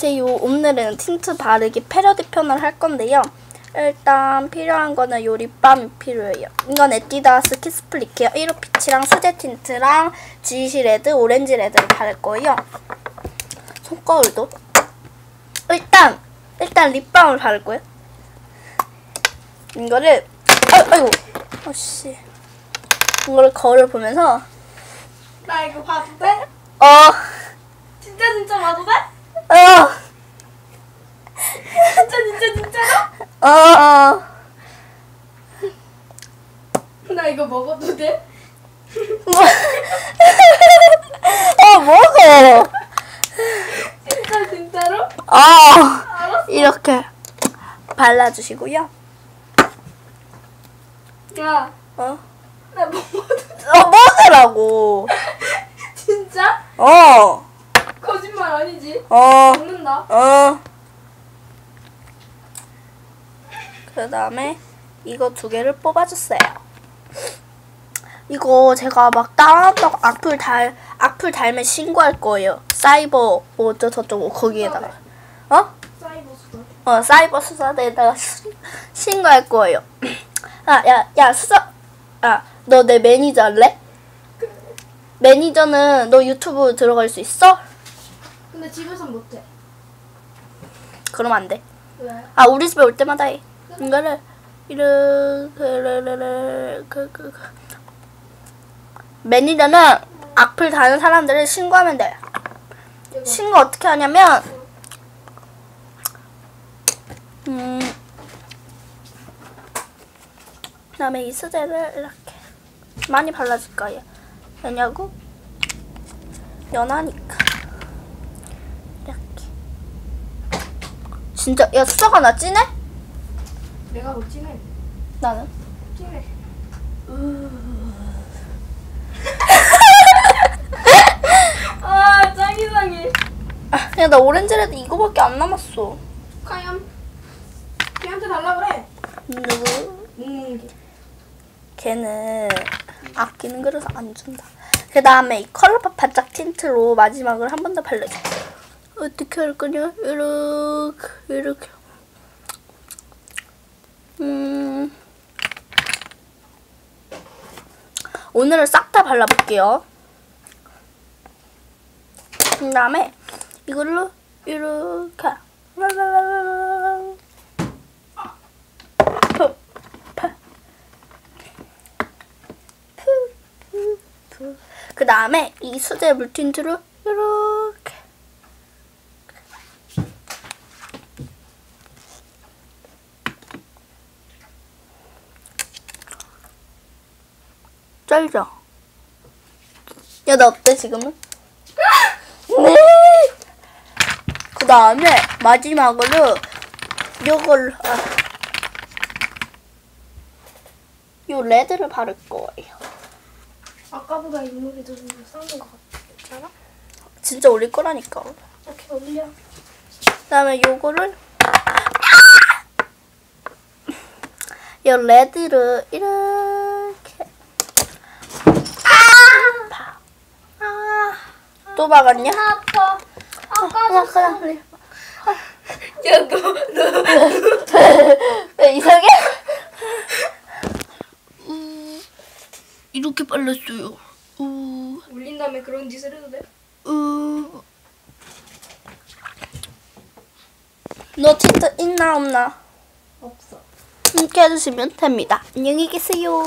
안녕하세요. 오늘은 틴트 바르기 패러디 편을 할 건데요. 일단 필요한 거는 요 립밤이 필요해요. 이건 에뛰드하우스 키스플리케어 1호 피치랑 수제 틴트랑 지시 레드, 오렌지 레드를 바를 거예요. 손거울도. 일단 일단 립밤을 바를 거예요. 이거를 아, 아이고 어씨 이거를 거울을 보면서 나 이거 봐도 돼? 어 진짜 진짜 봐도 돼? 어. 진짜 진짜 진짜로? 어, 어. 나 이거 먹어도 돼? 뭐. 어, 먹어. 진짜 진짜로? 어, 알았어. 이렇게 발라주시고요. 야, 어, 나 먹어도 돼? 어 먹으라고. 진짜? 어, 거짓말 아니지? 어, 먹는다. 어. 그 다음에 이거 두 개를 뽑아주세요. 이거 제가 막 다운한다고 악플 달, 악플 달면 신고할 거예요. 사이버 뭐 어쩌 저쩌고 거기에다가. 어? 사이버 수다. 어, 사이버 수사대에다가 수- 신고할 거예요. 아, 야, 야, 수사, 아, 너 내 매니저 할래? 매니저는 너 유튜브 들어갈 수 있어? 근데 집에선 못해. 그럼 안 돼. 왜? 아, 우리 집에 올 때마다 해. 이거를, 이렇게, 그, 그, 그. 매니저는 악플 다는 사람들을 신고하면 돼. 신고 어떻게 하냐면, 음, 그다음에 이 수제를 이렇게 많이 발라줄 거예요. 왜냐고? 연하니까 이렇게. 진짜 야 수저가 나 진해? 내가 더 진해. 나는. 진해. 아, 짱 이상해. 아, 야나 오렌지레드 이거밖에 안 남았어. 과연 걔한테 달라 그래. 누구? 먹는 게. 걔는 아끼는 그래서 안 준다. 그 다음에 이 컬러팝 반짝 틴트로 마지막을 한 번 더 발라줄게. 어떻게 할 거냐? 이렇게, 이렇게. 음. 오늘은 싹 다 발라볼게요. 그 다음에 이걸로 이렇게. 그 다음에 이 수제 물틴트로 이렇게 쩔죠? 야, 나 어때, 지금은? 네! 그 다음에 마지막으로 요걸, 아, 요 레드를 바를 거예요. 아까보다 인물이 더 싼것 같아. 괜찮아? 진짜 올릴 거라니까. 이렇게 올려. 그 다음에 요거를 이 레드를 이렇게 아! 아! 또 박았냐? 아파. 아까 그냥 그냥 야, 너, 너. 왜 이상해? 음, 이렇게 발랐어요. 우, 올린 다음에 그런 짓을 해도 돼? 우. 너 틴트 있나 없나? 없어. 함께 해주시면 됩니다. 안녕히 계세요.